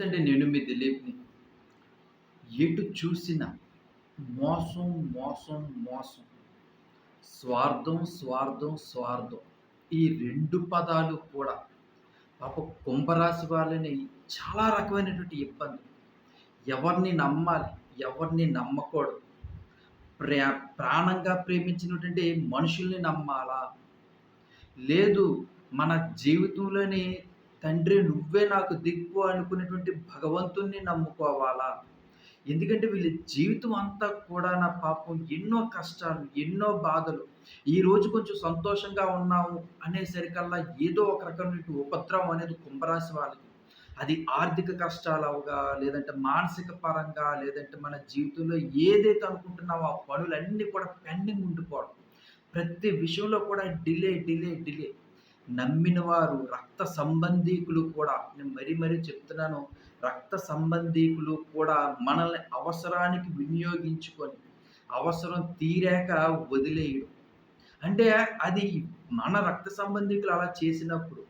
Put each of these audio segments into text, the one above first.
నమస్తే అండి నేను మీ దిలీప్‌ని. ఎటు చూసినా మోసం, మోసం, మోసం. స్వార్థం, స్వార్థం, స్వార్థం. ఈ రెండు పదాలు కూడా పాప కుంభరాశి వాళ్ళని చాలా రకమైనటువంటి ఇబ్బంది. ఎవరిని నమ్మాలి? ఎవరిని నమ్మకూడదు? ప్రా ప్రాణంగా ప్రేమించినటువంటి మనుషుల్ని నమ్మాలా? లేదు మన జీవితంలోని తండ్రి నువ్వే నాకు దిక్కు అనుకునేటువంటి భగవంతుణ్ణి నమ్ముకోవాలా? ఎందుకంటే వీళ్ళ జీవితం అంతా కూడా నా పాపం ఎన్నో కష్టాలు, ఎన్నో బాధలు. ఈరోజు కొంచెం సంతోషంగా ఉన్నాము అనేసరికల్లా ఏదో ఒక రకమైన ఉపద్రవం అనేది కుంభరాశి వాళ్ళకి. అది ఆర్థిక కష్టాలవగా, లేదంటే మానసిక పరంగా, లేదంటే మన జీవితంలో ఏదైతే అనుకుంటున్నామో ఆ పనులన్నీ కూడా పెండింగ్ ఉండిపోవడం. ప్రతి విషయంలో కూడా డిలే, డిలే, డిలే. నమ్మిన వారు రక్త సంబంధీకులు కూడా నేను మరీ మరీ చెప్తున్నాను. రక్త సంబంధీకులు కూడా మనల్ని అవసరానికి వినియోగించుకొని, అవసరం తీరాక వదిలేయడం. అంటే అది మన రక్త సంబంధికులు అలా చేసినప్పుడు,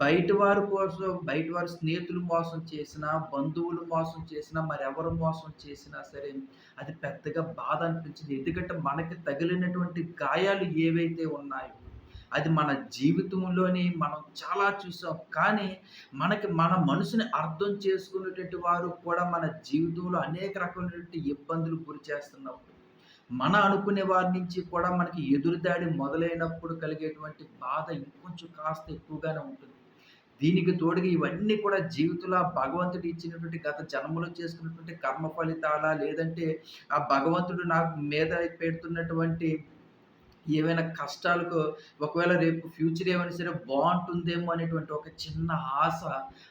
బయట వారి కోసం బయట వారి స్నేహితులు మోసం చేసినా, బంధువులు మోసం చేసినా, మరెవరు మోసం చేసినా సరే, అది పెద్దగా బాధ అనిపించింది ఎందుకంటే మనకి తగిలినటువంటి గాయాలు ఏవైతే ఉన్నాయో, అది మన జీవితంలోని మనం చాలా చూసాం. కానీ మనకి మన మనసుని అర్థం చేసుకునేటువంటి వారు కూడా మన జీవితంలో అనేక రకమైనటువంటి ఇబ్బందులు గురి చేస్తున్నప్పుడు, మన అనుకునే వారి నుంచి కూడా మనకి ఎదురుదాడి మొదలైనప్పుడు కలిగేటువంటి బాధ ఇంకొంచెం కాస్త ఎక్కువగానే ఉంటుంది. దీనికి తోడుగా ఇవన్నీ కూడా జీవితంలో భగవంతుడు ఇచ్చినటువంటి గత జన్మలో చేసుకున్నటువంటి కర్మ ఫలితాలా? లేదంటే ఆ భగవంతుడు నాకు మీద పెడుతున్నటువంటి ఏవైనా కష్టాలకు ఒకవేళ రేపు ఫ్యూచర్ ఏమైనా సరే బాగుంటుందేమో అనేటువంటి ఒక చిన్న ఆశ,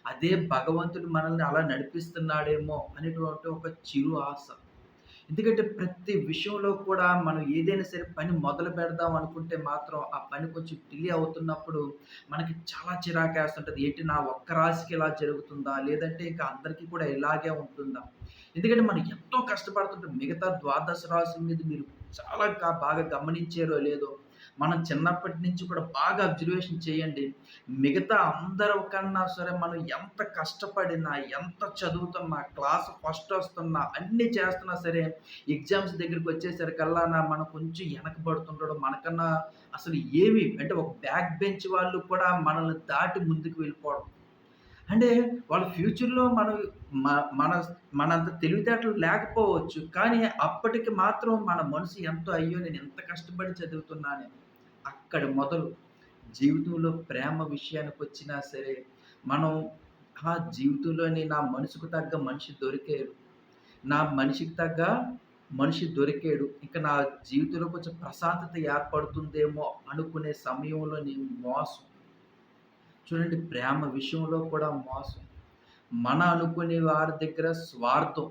అదే భగవంతుడు మనల్ని అలా నడిపిస్తున్నాడేమో అనేటువంటి ఒక చిరు ఆశ. ఎందుకంటే ప్రతి విషయంలో కూడా మనం ఏదైనా సరే పని మొదలు పెడదాం అనుకుంటే మాత్రం ఆ పని కొంచెం డిలే అవుతున్నప్పుడు మనకి చాలా చిరాకేస్తుంటుంది ఏంటి నా ఒక్క రాశికి ఇలా జరుగుతుందా? లేదంటే ఇంకా అందరికీ కూడా ఇలాగే ఉంటుందా? ఎందుకంటే మనం ఎంతో కష్టపడుతుంటాం. మిగతా ద్వాదశ రాశుల మీద మీరు చాలా బాగా గమనించారో లేదో, మనం చిన్నప్పటి నుంచి కూడా బాగా అబ్జర్వేషన్ చేయండి. మిగతా అందరి కన్నా సరే మనం ఎంత కష్టపడినా, ఎంత చదువుతున్నా, క్లాస్ ఫస్ట్ వస్తున్నా, అన్నీ చేస్తున్నా సరే ఎగ్జామ్స్ దగ్గరికి వచ్చేసరికల్లానా మనం కొంచెం వెనకబడుతుండడం, మనకన్నా అసలు ఏమి అంటే ఒక బ్యాక్ బెంచ్ వాళ్ళు కూడా మనల్ని దాటి ముందుకు వెళ్ళిపోవడం. అంటే వాళ్ళ ఫ్యూచర్‌లో మనం మన మనంత తెలివితేటలు లేకపోవచ్చు. కానీ అప్పటికి మాత్రం మన మనసు ఎంతో అయ్యో! నేను ఎంత కష్టపడి చదువుతున్నానే. అక్కడ మొదలు జీవితంలో ప్రేమ విషయానికి వచ్చినా సరే, మనం ఆ జీవితంలోని నా మనసుకు తగ్గ మనిషి దొరికారు. నా మనిషికి తగ్గ మనిషి దొరికాడు. ఇంకా నా జీవితంలో కొంచెం ప్రశాంతత ఏర్పడుతుందేమో అనుకునే సమయంలో నేను మోసం. చూడండి ప్రేమ విషయంలో కూడా మోసం. మన అనుకునే వారి దగ్గర స్వార్థం.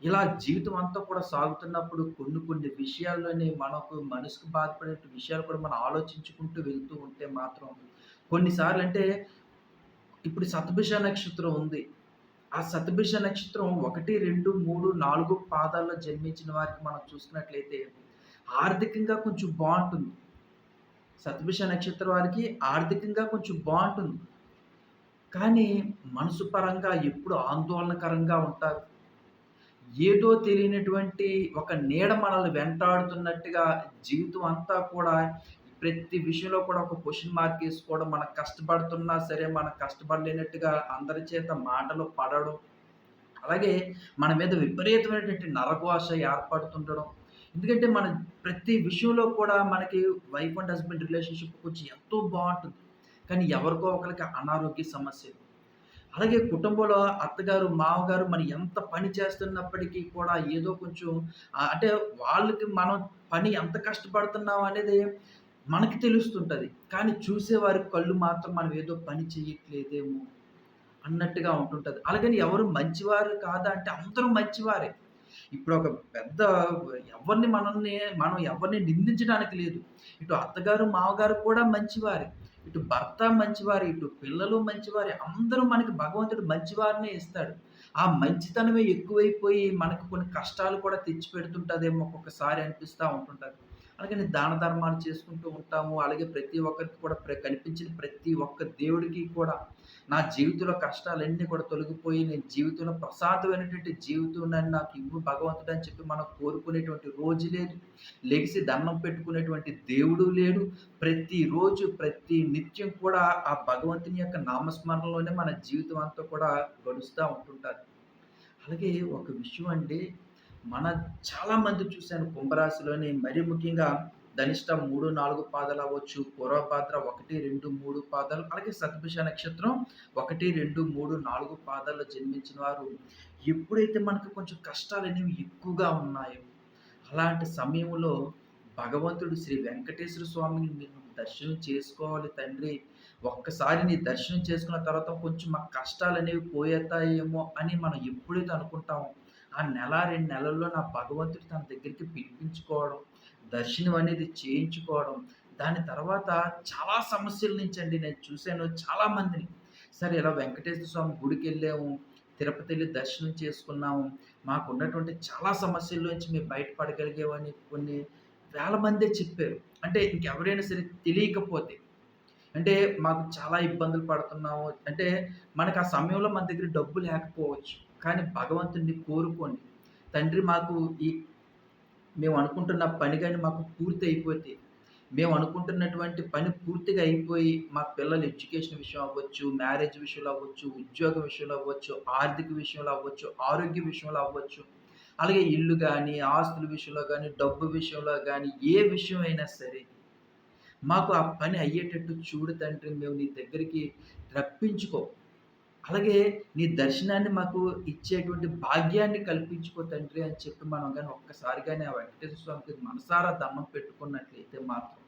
ఇలా జీవితం అంతా కూడా సాగుతున్నప్పుడు కొన్ని కొన్ని విషయాల్లోనే మనకు మనసుకు బాధపడే విషయాలు కూడా మనం ఆలోచించుకుంటూ వెళ్తూ ఉంటే మాత్రం కొన్నిసార్లు అంటే ఇప్పుడు సతభిష నక్షత్రం ఉంది. ఆ సతభిష నక్షత్రం 1, 2, 3, 4 పాదాల్లో జన్మించిన వారికి మనం చూసుకున్నట్లయితే ఆర్థికంగా కొంచెం బాగుంటుంది శతభిష నక్షత్రం వారికి ఆర్థికంగా కొంచెం బాగుంటుంది కానీ మనసు పరంగా ఎప్పుడు ఆందోళనకరంగా ఉంటారు. ఏదో తెలియనటువంటి ఒక నీడ మనల్ని వెంటాడుతున్నట్టుగా జీవితం అంతా కూడా ప్రతి విషయంలో కూడా ఒక క్వశ్చన్ మార్క్ వేసుకోవడం మనం కష్టపడుతున్నా సరే మనం కష్టపడలేనట్టుగా అందరి చేత మాటలు పడడం. అలాగే మన మీద విపరీతమైనటువంటి నరఘోష ఏర్పడుతుండడం. ఎందుకంటే మన ప్రతి విషయంలో కూడా మనకి వైఫ్ అండ్ హస్బెండ్ రిలేషన్‌షిప్ కొంచెం ఎంతో బాగుంటుంది కానీ ఎవరికో ఒకరికి అనారోగ్య సమస్యలు. అలాగే కుటుంబంలో అత్తగారు, మామగారు మనం ఎంత పని చేస్తున్నప్పటికీ కూడా ఏదో కొంచెం అంటే వాళ్ళకి మనం పని ఎంత కష్టపడుతున్నాం అనేది మనకి తెలుస్తుంటుంది కానీ చూసేవారి కళ్ళు మాత్రం మనం ఏదో పని చేయట్లేదేమో అన్నట్టుగా ఉంటుంటుంది అలాగని ఎవరు మంచివారు కాదా అంటే అందరూ మంచివారే. ఇప్పుడు ఒక పెద్ద ఎవరిని మనల్ని మనం ఎవరిని నిందించడానికి లేదు. ఇటు అత్తగారు, మామగారు కూడా మంచివారే. ఇటు భర్త మంచివారి ఇటు పిల్లలు మంచివారే. అందరూ మనకి భగవంతుడు మంచివారినే ఇస్తాడు. ఆ మంచితనమే ఎక్కువైపోయి మనకు కొన్ని కష్టాలు కూడా తెచ్చిపెడుతుంటదేమో ఒక్కొక్కసారి అనిపిస్తా ఉంటుంటుంది అలాగే దాన ధర్మాలు చేసుకుంటూ ఉంటాము. అలాగే ప్రతి ఒక్కరికి కూడా ప్ర కనిపించిన ప్రతి ఒక్క దేవుడికి కూడా నా జీవితంలో కష్టాలన్నీ కూడా తొలగిపోయి నేను జీవితంలో ప్రసాదమైనటువంటి జీవితాన్ని నాకు ఇవ్వు భగవంతుడు అని చెప్పి మనం కోరుకునేటువంటి రోజు లేదు. లెగిసి దండం పెట్టుకునేటువంటి దేవుడు లేడు. ప్రతిరోజు ప్రతి నిత్యం కూడా ఆ భగవంతుని యొక్క నామస్మరణలోనే మన జీవితం అంతా కూడా గడుస్తూ ఉంటుంటారు అలాగే ఒక విషయం అండి మన చాలామంది చూశాను కుంభరాశిలోని. మరీ ముఖ్యంగా ధనిష్ట 3, 4 పాదాలు అవ్వచ్చు, పూర్వపాత్ర ఒకటి రెండు మూడు పాదాలు, అలాగే శతభిష నక్షత్రం 1, 2, 3, 4 పాదాల్లో జన్మించిన వారు ఎప్పుడైతే మనకు కొంచెం కష్టాలు అనేవి ఎక్కువగా ఉన్నాయో, అలాంటి సమయంలో భగవంతుడు శ్రీ వెంకటేశ్వర స్వామిని మీరు దర్శనం చేసుకోవాలి తండ్రి. ఒక్కసారి నీ దర్శనం చేసుకున్న తర్వాత కొంచెం మా కష్టాలనేవి పోయేతాయేమో అని మనం ఎప్పుడైతే అనుకుంటామో, ఆ నెల, రెండు నెలల్లో నా భగవంతుడు తన దగ్గరికి పిలిపించుకోవడం, దర్శనం అనేది చేయించుకోవడం, దాని తర్వాత చాలా సమస్యల నుంచి అండి నేను చూసాను చాలామందిని. సరే ఇలా వెంకటేశ్వర స్వామి గుడికి వెళ్ళాము తిరుపతి వెళ్ళి దర్శనం చేసుకున్నాము. మాకు ఉన్నటువంటి చాలా సమస్యల్లోంచి మేము బయటపడగలిగేవని కొన్ని వేల మందే చెప్పారు. అంటే ఇంకెవరైనా సరే తెలియకపోతే. అంటే మాకు చాలా ఇబ్బందులు పడుతున్నాము. అంటే మనకు ఆ సమయంలో మన దగ్గర డబ్బు లేకపోవచ్చు. కానీ భగవంతుడిని కోరుకోండి. తండ్రి మాకు ఈ మేము అనుకుంటున్న పని కానీ మాకు పూర్తి అయిపోతే, మేము అనుకుంటున్నటువంటి పని పూర్తిగా అయిపోయి, మా పిల్లల ఎడ్యుకేషన్ విషయం అవ్వచ్చు, మ్యారేజ్ విషయంలో అవ్వచ్చు, ఉద్యోగ విషయంలో అవ్వచ్చు, ఆర్థిక విషయంలో అవ్వచ్చు, ఆరోగ్య విషయంలో అవ్వచ్చు, అలాగే ఇల్లు కానీ ఆస్తుల విషయంలో కానీ డబ్బు విషయంలో కానీ ఏ విషయం అయినా సరే, మాకు ఆ పని అయ్యేటట్టు చూడు తండ్రి మేము నీ దగ్గరికి రప్పించుకో. అలాగే నీ దర్శనాన్ని మాకు ఇచ్చేటువంటి భాగ్యాన్ని కల్పించుకో తండ్రి అని చెప్పి మనం కానీ ఒక్కసారి కానీ ఆ వెంకటేశ్వర స్వామికి మనసారా దండం పెట్టుకున్నట్లయితే మాత్రం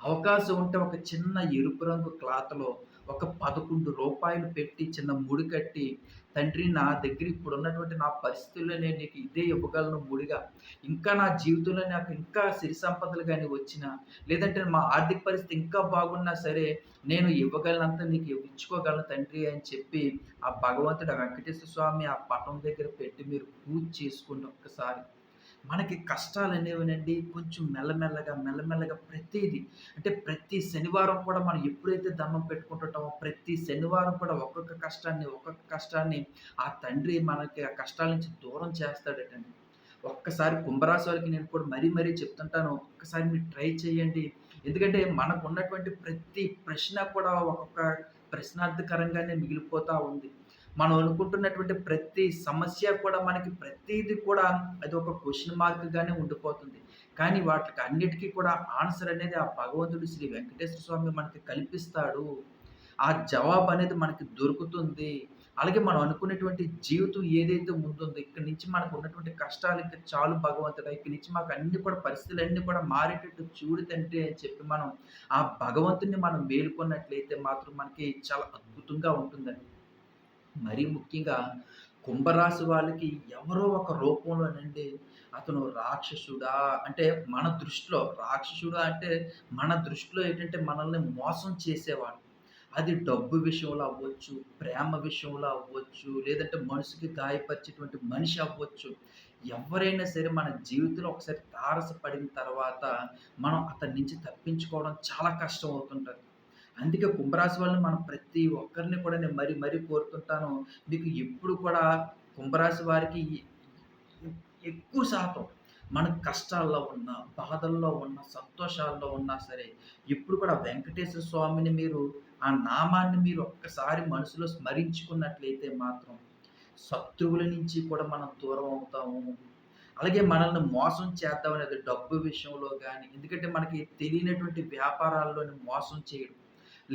అవకాశం ఉంటే ఒక చిన్న ఎరుపు రంగు క్లాత్‌లో ఒక పదకొండు రూపాయలు పెట్టి చిన్న ముడి కట్టి, తండ్రి నా దగ్గర ఇప్పుడున్నటువంటి నా పరిస్థితుల్లో నేను నీకు ఇదే ఇవ్వగలను ముడిగా. ఇంకా నా జీవితంలో నాకు ఇంకా సిరి సంపదలు కానీ వచ్చినా, లేదంటే మా ఆర్థిక పరిస్థితి ఇంకా బాగున్నా సరే, నేను ఇవ్వగలనంత నీకు ఇచ్చుకోగలను తండ్రి అని చెప్పి, ఆ భగవంతుడు ఆ వెంకటేశ్వర స్వామి ఆ పటం దగ్గర పెట్టి మీరు పూజ చేసుకుంటే ఒక్కసారి. మనకి కష్టాలు అనేవినండి కొంచెం మెల్లమెల్లగా, మెల్లమెల్లగా ప్రతిదీ అంటే ప్రతి శనివారం కూడా మనం ఎప్పుడైతే దండం పెట్టుకుంటుంటామో, ప్రతి శనివారం కూడా ఒక్కొక్క కష్టాన్ని, ఒక్కొక్క కష్టాన్ని ఆ తండ్రి మనకి ఆ కష్టాల నుంచి దూరం చేస్తాడటండి. ఒక్కసారి కుంభరాశి వారికి నేను కూడా మరీ మరీ చెప్తుంటాను. ఒక్కసారి మీరు ట్రై చేయండి. ఎందుకంటే మనకు ఉన్నటువంటి ప్రతి ప్రశ్న కూడా ఒక్కొక్క ప్రశ్నార్థకరంగానే మిగిలిపోతూ ఉంది. మనం అనుకుంటున్నటువంటి ప్రతి సమస్య కూడా మనకి ప్రతిదీ కూడా అది ఒక క్వశ్చన్ మార్క్‌గానే ఉండిపోతుంది. కానీ వాటికి అన్నిటికీ కూడా ఆన్సర్ అనేది ఆ భగవంతుడు శ్రీ వెంకటేశ్వర స్వామి మనకి కల్పిస్తాడు. ఆ జవాబు అనేది మనకి దొరుకుతుంది. అలాగే మనం అనుకునేటువంటి జీవితం ఏదైతే ముందుందో ఇక్కడి నుంచి మనకు ఉన్నటువంటి కష్టాలు ఇంక చాలు భగవంతుడు ఇక్కడి నుంచి మాకు అన్ని కూడా పరిస్థితులు అన్నీ కూడా మారేటట్టు చూడు తండ్రి అని చెప్పి మనం ఆ భగవంతుడిని మనం మేలుకున్నట్లయితే మాత్రం మనకి చాలా అద్భుతంగా ఉంటుందండి. మరీ ముఖ్యంగా కుంభరాశి వాళ్ళకి ఎవరో ఒక రూపంలోనండి అతను రాక్షసుడా అంటే మన దృష్టిలో రాక్షసుడా అంటే మన దృష్టిలో ఏంటంటే మనల్ని మోసం చేసేవాడు. అది డబ్బు విషయంలో అవ్వచ్చు, ప్రేమ విషయంలో అవ్వచ్చు, లేదంటే మనసుకి గాయపరిచేటువంటి మనిషి అవ్వచ్చు. ఎవరైనా సరే మన జీవితంలో ఒకసారి తారసపడిన తర్వాత మనం అతని నుంచి తప్పించుకోవడం చాలా కష్టం అవుతుంటుంది అందుకే కుంభరాశి వాళ్ళని మనం ప్రతి ఒక్కరిని కూడా నేను మరీ మరీ కోరుతుంటాను. మీకు ఎప్పుడు కూడా కుంభరాశి వారికి ఎక్కువ శాతం మన కష్టాల్లో ఉన్న బాధల్లో ఉన్న సంతోషాల్లో ఉన్నా సరే, ఇప్పుడు కూడా వెంకటేశ్వర స్వామిని మీరు ఆ నామాన్ని మీరు ఒక్కసారి మనసులో స్మరించుకున్నట్లయితే మాత్రం శత్రువుల నుంచి కూడా మనం దూరం అవుతాము. అలాగే మనల్ని మోసం చేద్దాం అనేది డబ్బు విషయంలో కానీ ఎందుకంటే మనకి తెలియనటువంటి వ్యాపారాల్లోని మోసం చేయడం.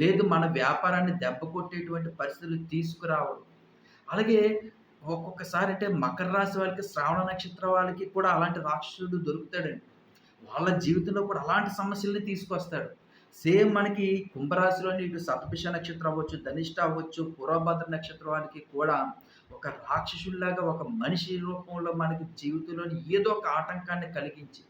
లేదు మన వ్యాపారాన్ని దెబ్బ కొట్టేటువంటి పరిస్థితులు తీసుకురావడం. అలాగే ఒక్కొక్కసారి అంటే మకర రాశి వాళ్ళకి, శ్రావణ నక్షత్రం వాళ్ళకి కూడా అలాంటి రాక్షసుడు దొరుకుతాడండి. వాళ్ళ జీవితంలో కూడా అలాంటి సమస్యల్ని తీసుకొస్తాడు. సేమ్ మనకి కుంభరాశిలోని ఇటు శతభిష నక్షత్రం అవ్వచ్చు, ధనిష్ట అవ్వచ్చు, పూర్వభద్ర నక్షత్రం వారికి కూడా ఒక రాక్షసుడిలాగా ఒక మనిషి రూపంలో మనకి జీవితంలోని ఏదో ఒక ఆటంకాన్ని కలిగించి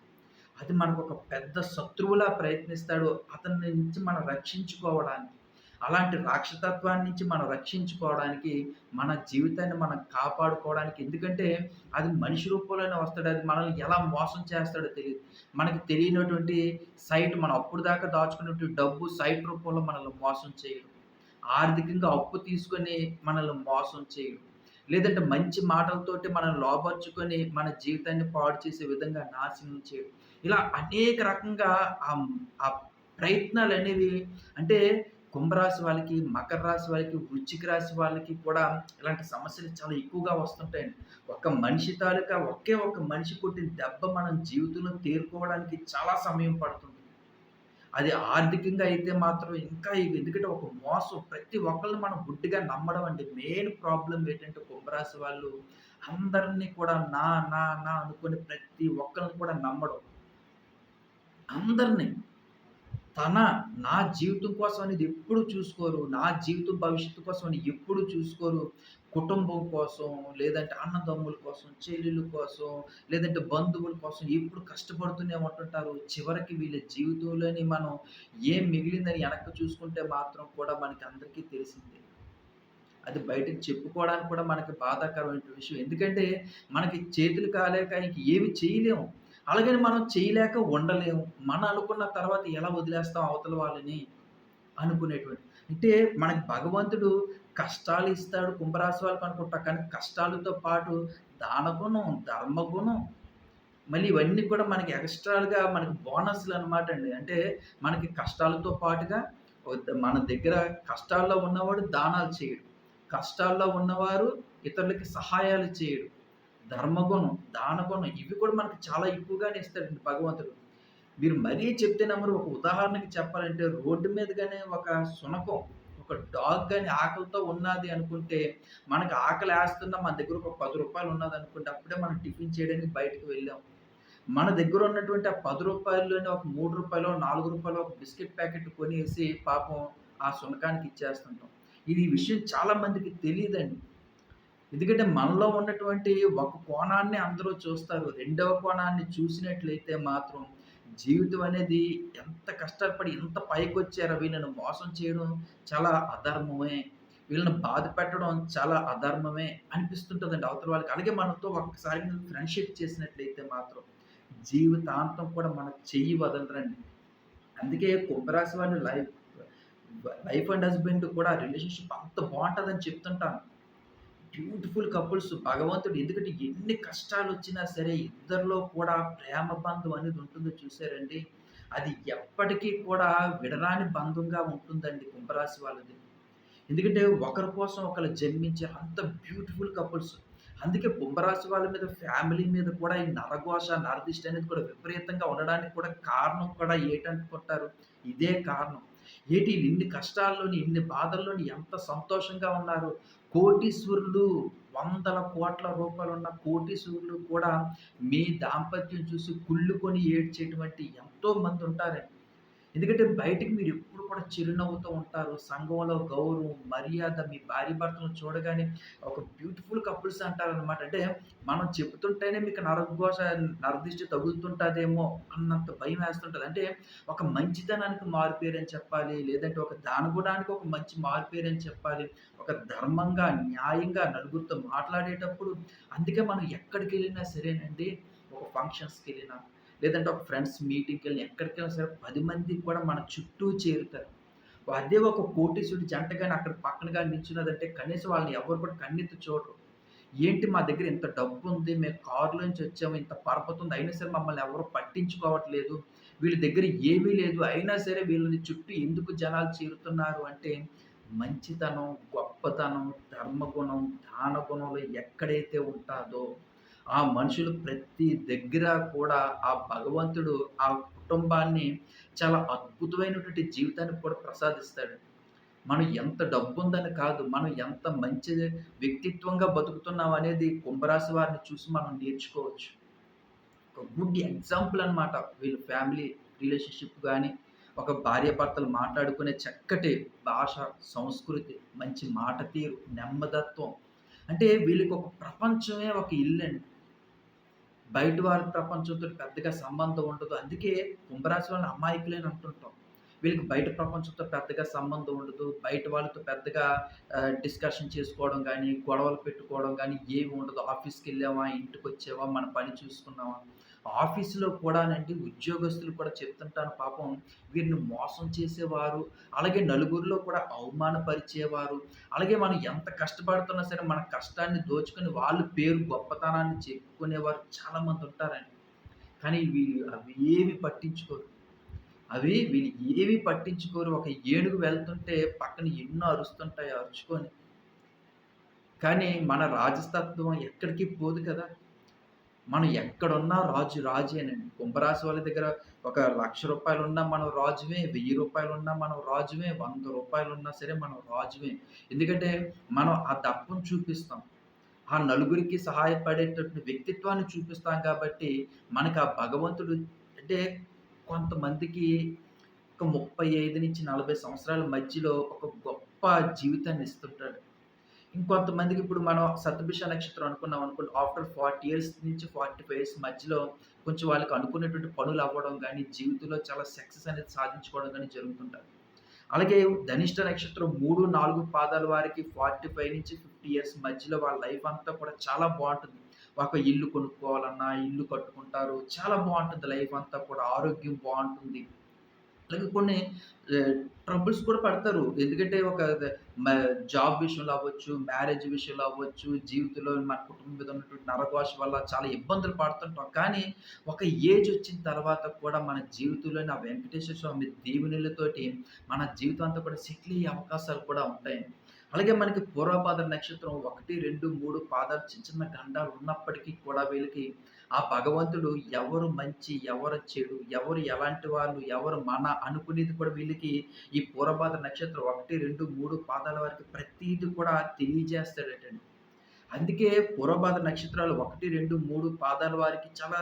అది మనకు ఒక పెద్ద శత్రువులా ప్రయత్నిస్తాడు. అతని నుంచి మనం రక్షించుకోవడానికి. అలాంటి రాక్షసత్వాన్ని నుంచి మనం రక్షించుకోవడానికి మన జీవితాన్ని మనం కాపాడుకోవడానికి ఎందుకంటే అది మనిషి రూపంలోనే వస్తాడు అది మనల్ని ఎలా మోసం చేస్తాడో తెలియదు మనకి తెలియనటువంటి సైట్ మనం అప్పుడు దాకా దాచుకున్నటువంటి డబ్బు సైట్ రూపంలో మనల్ని మోసం చేయడం ఆర్థికంగా అప్పు తీసుకొని మనల్ని మోసం చేయడం లేదంటే మంచి మాటలతోటి మనం లోపరుచుకొని మన జీవితాన్ని పాడు చేసే విధంగా నాశనం చేయడం ఇలా అనేక రకంగా ఆ ప్రయత్నాలు అనేవి అంటే కుంభరాశి వాళ్ళకి మకర రాశి వాళ్ళకి వృచ్చిక రాశి వాళ్ళకి కూడా ఇలాంటి సమస్యలు చాలా ఎక్కువగా వస్తుంటాయండి. ఒక మనిషి తాలూకా ఒకే ఒక మనిషి కొట్టిన దెబ్బ మనం జీవితంలో తేరుకోవడానికి చాలా సమయం పడుతుంది. అది ఆర్థికంగా అయితే మాత్రం ఇంకా ఎందుకంటే ఒక మోసం. ప్రతి ఒక్కరిని మనం గుడ్డిగా నమ్మడం అండి మెయిన్ ప్రాబ్లం ఏంటంటే కుంభరాశి వాళ్ళు అందరినీ కూడా నా నా నా అనుకుని ప్రతి ఒక్కరిని కూడా నమ్మడం. అందరినీ. తన నా జీవితం కోసం అనేది ఎప్పుడు చూసుకోరు నా జీవితం భవిష్యత్తు కోసం అని ఎప్పుడు చూసుకోరు. కుటుంబం కోసం లేదంటే అన్నదమ్ముల కోసం చెల్లెల కోసం లేదంటే బంధువుల కోసం ఎప్పుడు కష్టపడుతూనే ఉంటుంటారు. చివరికి వీళ్ళ జీవితంలోని మనం ఏం మిగిలిందని వెనక్కి చూసుకుంటే మాత్రం కూడా మనకి అందరికీ తెలిసిందే. అది బయటకు చెప్పుకోవడానికి కూడా మనకి బాధాకరమైన విషయం. ఎందుకంటే మనకి చేతులు కాలేక ఇంక ఏమి చేయలేము. అలాగని మనం చేయలేక ఉండలేము మనం అనుకున్న తర్వాత ఎలా వదిలేస్తాం అవతల వాళ్ళని అనుకునేటువంటి. అంటే మనకి భగవంతుడు కష్టాలు ఇస్తాడు కుంభరాశి వాళ్ళకి అనుకుంటా కానీ కష్టాలతో పాటు దానగుణం ధర్మగుణం మళ్ళీ ఇవన్నీ కూడా మనకి ఎక్స్ట్రాలుగా మనకి బోనస్లు అనమాట అండి. అంటే మనకి కష్టాలతో పాటుగా మన దగ్గర కష్టాల్లో ఉన్నవాడు దానాలు చేయడు. కష్టాల్లో ఉన్నవారు ఇతరులకి సహాయాలు చేయడు. ధర్మగుణం దానగుణం ఇవి కూడా మనకు చాలా ఎక్కువగానే ఇస్తాడండి భగవంతుడు. మీరు మరీ చెప్తే నమ్మరు ఒక ఉదాహరణకి చెప్పాలంటే రోడ్డు మీద కానీ ఒక శునకం ఒక డాగ్ కానీ ఆకలితో ఉన్నది అనుకుంటే మనకు ఆకలి వేస్తున్నా మన దగ్గర ఒక పది రూపాయలు ఉన్నది అనుకుంటే అప్పుడే మనం టిఫిన్ చేయడానికి బయటకు వెళ్ళాం. మన దగ్గర ఉన్నటువంటి ఆ పది రూపాయల్లోనే ఒక మూడు రూపాయలు నాలుగు రూపాయలు ఒక బిస్కెట్ ప్యాకెట్ కొనేసి పాపం ఆ శునకానికి ఇచ్చేస్తుంటాం. ఇది విషయం చాలా మందికి తెలియదండి. ఎందుకంటే మనలో ఉన్నటువంటి ఒక కోణాన్ని అందరూ చూస్తారు. రెండవ కోణాన్ని చూసినట్లయితే మాత్రం జీవితం అనేది ఎంత కష్టపడి ఎంత పైకి వచ్చారో వీళ్ళని మోసం చేయడం చాలా అధర్మమే. వీళ్ళని బాధ పెట్టడం చాలా అధర్మమే అనిపిస్తుంటుందండి అవతల వాళ్ళకి. అలాగే మనతో ఒక్కసారి ఫ్రెండ్షిప్ చేసినట్లయితే మాత్రం జీవితాంతం కూడా మన చెయ్యి వదలరండి. అందుకే కుంభరాశి వారి లైఫ్ లైఫ్ అండ్ హస్బెండ్ కూడా రిలేషన్షిప్ అంత బాగుంటుందని చెప్తుంటాను. Beautiful couples. భగవంతుడు ఎందుకంటే ఎన్ని కష్టాలు వచ్చినా సరే ఇద్దరిలో కూడా ప్రేమ బంధం అనేది ఉంటుందో చూసారండి అది ఎప్పటికీ కూడా విడరాని బంధంగా ఉంటుందండి కుంభరాశి వాళ్ళది. ఎందుకంటే ఒకరి కోసం ఒకరు జన్మించే అంత బ్యూటిఫుల్ కపుల్స్. అందుకే కుంభరాశి వాళ్ళ మీద ఫ్యామిలీ మీద కూడా ఈ నరఘోష నరదిష్టి అనేది కూడా విపరీతంగా ఉండడానికి కూడా కారణం కూడా ఏంటనుకుంటారు ఇదే కారణం. ఏంటి ఇన్ని కష్టాల్లోని ఇన్ని బాధల్లోని ఎంత సంతోషంగా ఉన్నారు? కోటీశ్వరులు వందల కోట్ల రూపాయలు ఉన్న కోటీశ్వరులు కూడా మీ దాంపత్యం చూసి కుళ్ళుకొని ఏడ్చేటువంటి ఎంతో మంది ఉంటారండి. ఎందుకంటే బయటికి మీరు ఎప్పుడు కూడా చిరునవ్వుతూ ఉంటారు. సంఘంలో గౌరవం మర్యాద మీ భార్య భర్తను చూడగానే ఒక బ్యూటిఫుల్ కపుల్స్ అంటారు అనమాట అంటే మనం చెబుతుంటేనే మీకు నరఘోష నరదిష్టి తగులుతుంటుందేమో అన్నంత భయం వేస్తుంటుంది. అంటే ఒక మంచితనానికి మారుపేరని చెప్పాలి లేదంటే ఒక దానగుణానికి ఒక మంచి మారుపేరని చెప్పాలి ఒక ధర్మంగా న్యాయంగా నలుగురితో మాట్లాడేటప్పుడు అందుకే మనం ఎక్కడికి వెళ్ళినా సరేనండి. ఒక ఫంక్షన్స్కి వెళ్ళినా లేదంటే ఒక ఫ్రెండ్స్ మీటింగ్కి వెళ్ళి ఎక్కడికి వెళ్ళినా సరే పది మంది కూడా మన చుట్టూ చేరుతారు. అదే ఒక కోటీసుడి జంట కానీ అక్కడ పక్కన కానీ నిల్చున్నదంటే కనీసం వాళ్ళని ఎవరు కూడా కన్నెత్తి చూడరు. ఏంటి మా దగ్గర ఇంత డబ్బు ఉంది మేము కారులోంచి వచ్చాము ఇంత పరపతి ఉంది అయినా సరే మమ్మల్ని ఎవరు పట్టించుకోవట్లేదు. వీళ్ళ దగ్గర ఏమీ లేదు. అయినా సరే వీళ్ళని చుట్టూ ఎందుకు జనాలు చేరుతున్నారు అంటే మంచితనం గొప్పతనం ధర్మగుణం దానగుణంలో ఎక్కడైతే ఉంటుందో ఆ మనుషులు ప్రతి దగ్గర కూడా ఆ భగవంతుడు ఆ కుటుంబాన్ని చాలా అద్భుతమైనటువంటి జీవితాన్ని కూడా ప్రసాదిస్తాడు. మనం ఎంత డబ్బు ఉందని కాదు మనం ఎంత మంచి వ్యక్తిత్వంగా బతుకుతున్నాం అనేది కుంభరాశి వారిని చూసి మనం నేర్చుకోవచ్చు. ఒక గుడ్ ఎగ్జాంపుల్ అనమాట వీళ్ళ ఫ్యామిలీ రిలేషన్షిప్ కానీ ఒక భార్యాభర్తలు మాట్లాడుకునే చక్కటి భాష సంస్కృతి మంచి మాట తీరు నెమ్మదత్వం. అంటే వీళ్ళకి ఒక ప్రపంచమే ఒక ఇల్లు అండి బయట వారి ప్రపంచంతో పెద్దగా సంబంధం ఉండదు అందుకే కుంభరాశి వాళ్ళని అమాయకులేని అంటుంటాం వీళ్ళకి బయట ప్రపంచంతో పెద్దగా సంబంధం ఉండదు. బయట వాళ్ళతో పెద్దగా డిస్కషన్ చేసుకోవడం కానీ గొడవలు పెట్టుకోవడం కానీ ఏమి ఉండదు. ఆఫీస్కి వెళ్ళామా ఇంటికి వచ్చావా మన పని చూసుకున్నామా. ఆఫీసులో కూడానండి ఉద్యోగస్తులు కూడా చెప్తుంటాను పాపం వీరిని మోసం చేసేవారు, అలాగే నలుగురిలో కూడా అవమానపరిచేవారు, అలాగే మనం ఎంత కష్టపడుతున్నా సరే మన కష్టాన్ని దోచుకొని వాళ్ళు పేరు గొప్పతనాన్ని చెప్పుకునేవారు చాలామంది ఉంటారండి. కానీ వీళ్ళు అవి ఏవి పట్టించుకోరు. అవి వీళ్ళు ఏవి పట్టించుకోరు. ఒక ఏనుగు వెళ్తుంటే పక్కన ఎన్నో అరుస్తుంటాయి అరుచుకొని. కానీ మన రాజసత్వం ఎక్కడికి పోదు కదా! మనం ఎక్కడున్నా రాజు రాజేనండి. కుంభరాశి వాళ్ళ దగ్గర ఒక లక్ష రూపాయలు ఉన్నా మనం రాజువే, వెయ్యి రూపాయలు ఉన్నా మనం రాజువే, వంద రూపాయలు ఉన్నా సరే మనం రాజువే. ఎందుకంటే మనం ఆ దర్పం చూపిస్తాం. ఆ నలుగురికి సహాయపడేటటువంటి వ్యక్తిత్వాన్ని చూపిస్తాం కాబట్టి మనకు ఆ భగవంతుడు అంటే కొంతమందికి ఒక 35-40 సంవత్సరాల మధ్యలో ఒక గొప్ప జీవితాన్ని ఇస్తుంటాడు. ఇంకొంతమందికి ఇప్పుడు మనం సత్భిష నక్షత్రం అనుకున్నాం అనుకోండి. ఆఫ్టర్ 40 ఇయర్స్ నుంచి 45 ఇయర్స్ మధ్యలో కొంచెం వాళ్ళకి అనుకున్నటువంటి పనులు అవ్వడం కానీ జీవితంలో చాలా సక్సెస్ అనేది సాధించుకోవడం కానీ జరుగుతుంటారు అలాగే ధనిష్ట నక్షత్రం 3, 4 పాదాల వారికి 45-50 ఇయర్స్ మధ్యలో వాళ్ళ లైఫ్ అంతా కూడా చాలా బాగుంటుంది ఒక ఇల్లు కొనుక్కోవాలన్నా, ఇల్లు కట్టుకుంటారు. చాలా బాగుంటుంది లైఫ్ అంతా కూడా. ఆరోగ్యం బాగుంటుంది అలాగే కొన్ని ట్రబుల్స్ కూడా పడతారు. ఎందుకంటే ఒక జాబ్ విషయంలో అవ్వచ్చు, మ్యారేజ్ విషయంలో అవ్వచ్చు, జీవితంలో మన కుటుంబం మీద ఉన్నటువంటి నరఘోష వల్ల చాలా ఇబ్బందులు పడుతుంటాం. కానీ ఒక ఏజ్ వచ్చిన తర్వాత కూడా మన జీవితంలోని ఆ వెంకటేశ్వర స్వామి దీవెనలతోటి మన జీవితం అంతా కూడా సెటిల్ అయ్యే అవకాశాలు కూడా ఉంటాయండి. అలాగే మనకి పూర్వపాద నక్షత్రం 1, 2, 3 పాదాలు చిన్న చిన్న గండాలు ఉన్నప్పటికీ కూడా వీళ్ళకి ఆ భగవంతుడు ఎవరు మంచి, ఎవరు చెడు, ఎవరు ఎలాంటి వాళ్ళు, ఎవరు మన అనుకునేది కూడా వీళ్ళకి ఈ పూర్వభాద్ర నక్షత్రం 1, 2, 3 పాదాల వారికి ప్రతిదీ కూడా తెలియజేస్తాడటండి. అందుకే పూర్వభాద్ర నక్షత్రాలు 1, 2, 3 పాదాల వారికి చాలా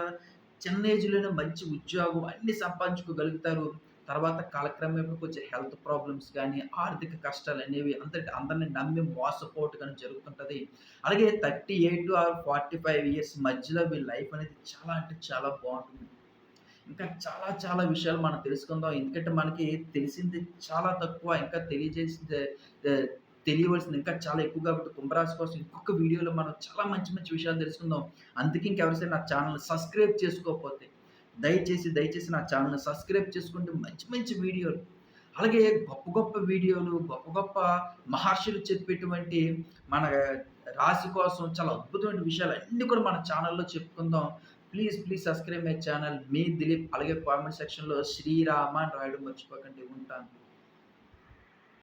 చిన్న ఏజ్‌లోనే మంచి ఉద్యోగం అన్ని సంపాదించుకోగలుగుతారు. తర్వాత కాలక్రమేపు కొంచెం హెల్త్ ప్రాబ్లమ్స్ కానీ ఆర్థిక కష్టాలు అనేవి అందరి అందరిని నమ్మి మోసపోవటం కానీ జరుగుతుంటుంది అలాగే 38 ఆర్ 45 ఇయర్స్ మధ్యలో వీళ్ళ లైఫ్ అనేది చాలా అంటే చాలా బాగుంటుంది ఇంకా చాలా చాలా విషయాలు మనం తెలుసుకుందాం. ఎందుకంటే మనకి తెలిసింది చాలా తక్కువ. ఇంకా తెలియజేసింది తెలియవలసింది ఇంకా చాలా ఎక్కువ కాబట్టి కుంభరాశి కోసం ఇంకొక వీడియోలో మనం చాలా మంచి మంచి విషయాలు తెలుసుకుందాం. అందుకే ఇంకెవరైనా నా ఛానల్ సబ్స్క్రైబ్ చేసుకోకపోతే దయచేసి, దయచేసి నా ఛానల్ని సబ్స్క్రైబ్ చేసుకుంటే మంచి మంచి వీడియోలు, అలాగే గొప్ప గొప్ప వీడియోలు, గొప్ప గొప్ప మహర్షులు చెప్పేటువంటి మన రాశి కోసం చాలా అద్భుతమైన విషయాలు అన్నీ కూడా మన ఛానల్లో చెప్పుకుందాం. Please, please subscribe my channel మీ దిలీప్. అలాగే కామెంట్ సెక్షన్‌లో శ్రీరామ అని రాయడం మర్చిపోకండి. ఉంటాను.